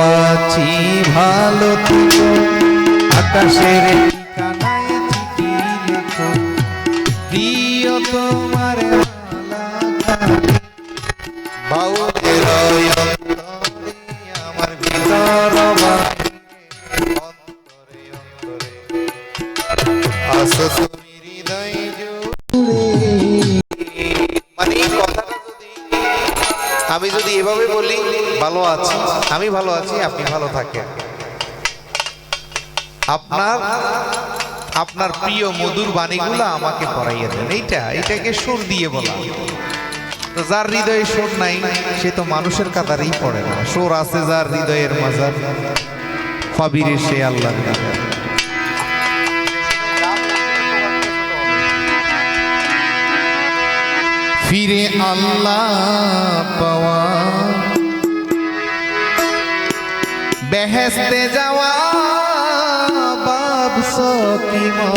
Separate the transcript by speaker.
Speaker 1: আছি ভালো থেকো। আকাশের ঠিকানায় চিঠি লেখো। প্রিয় তোমার বাউলের আমার ভিতর আসো তুমি হৃদয়। আমি যদি এভাবে বলি, ভালো আছি, আমি ভালো আছি, আপনি ভালো থাকেন। আপনার আপনার প্রিয় মধুর বাণীগুলো আমাকে পড়াইয়া দেন। এইটা এটাকে সুর দিয়ে বলা। তো যার হৃদয়ে সুর নাই, সে তো মানুষের কাতারেই পড়ে না। সুর আছে যার হৃদয়ের মাজার ফাবিরে সে আল্লাহ ফিরে আল্লাহ পাওয়া। বেহেস্তে যাওয়া বাপ সকিমা